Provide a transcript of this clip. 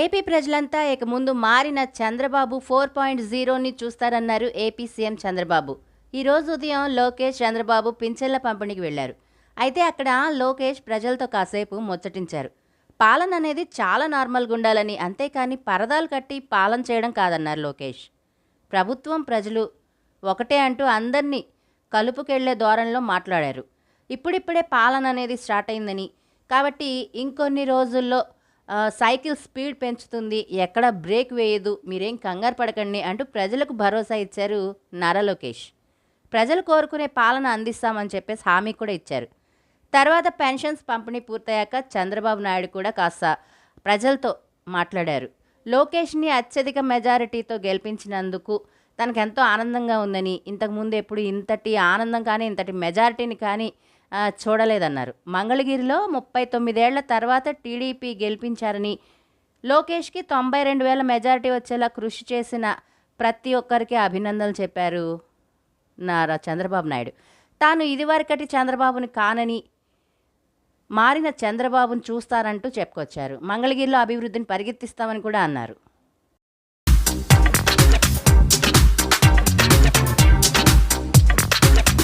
AP ప్రజలంతా ఇక ముందు మారిన చంద్రబాబు ఫోర్ పాయింట్ జీరోని చూస్తారన్నారు ఏపీ సీఎం చంద్రబాబు. ఈరోజు ఉదయం లోకేష్ చంద్రబాబు పింఛన్ల పంపిణీకి వెళ్ళారు అయితే అక్కడ లోకేష్ ప్రజలతో కాసేపు ముచ్చటించారు. పాలన అనేది చాలా నార్మల్గా ఉండాలని అంతేకాని పరదాలు కట్టి పాలన చేయడం కాదన్నారు లోకేష్. ప్రభుత్వం ప్రజలు ఒకటే అంటూ అందరినీ కలుపుకెళ్ళే ధోరణిలో మాట్లాడారు. ఇప్పుడిప్పుడే పాలన అనేది స్టార్ట్ అయిందని. కాబట్టి ఇంకొన్ని రోజుల్లో సైకిల్ స్పీడ్ పెంచుతుంది ఎక్కడ బ్రేక్ వేయదు మీరేం కంగారు పడకండి అంటూ ప్రజలకు భరోసా ఇచ్చారు నారా లోకేష్. ప్రజలు కోరుకునే పాలన అందిస్తామని చెప్పేసి హామీ కూడా ఇచ్చారు. తర్వాత పెన్షన్స్ పంపిణీ పూర్తయ్యాక చంద్రబాబు నాయుడు కూడా కాస్త ప్రజలతో మాట్లాడారు. లోకేష్ని అత్యధిక మెజారిటీతో గెలిపించినందుకు తనకెంతో ఆనందంగా ఉందని ఇంతకుముందు ఎప్పుడు ఇంతటి ఆనందం కానీ ఇంతటి మెజారిటీని కానీ చూడలేదన్నారు. మంగళగిరిలో ముప్పై తొమ్మిదేళ్ళ తర్వాత టీడీపీ గెలిపించారని లోకేష్కి తొంభై రెండు వేల మెజారిటీ వచ్చేలా కృషి చేసిన ప్రతి ఒక్కరికి అభినందనలు చెప్పారు నారా చంద్రబాబు నాయుడు. తాను ఇదివరకటి చంద్రబాబుని కానని మారిన చంద్రబాబును చూస్తారంటూ చెప్పుకొచ్చారు. మంగళగిరిలో అభివృద్ధిని పరిగెత్తిస్తామని కూడా అన్నారు.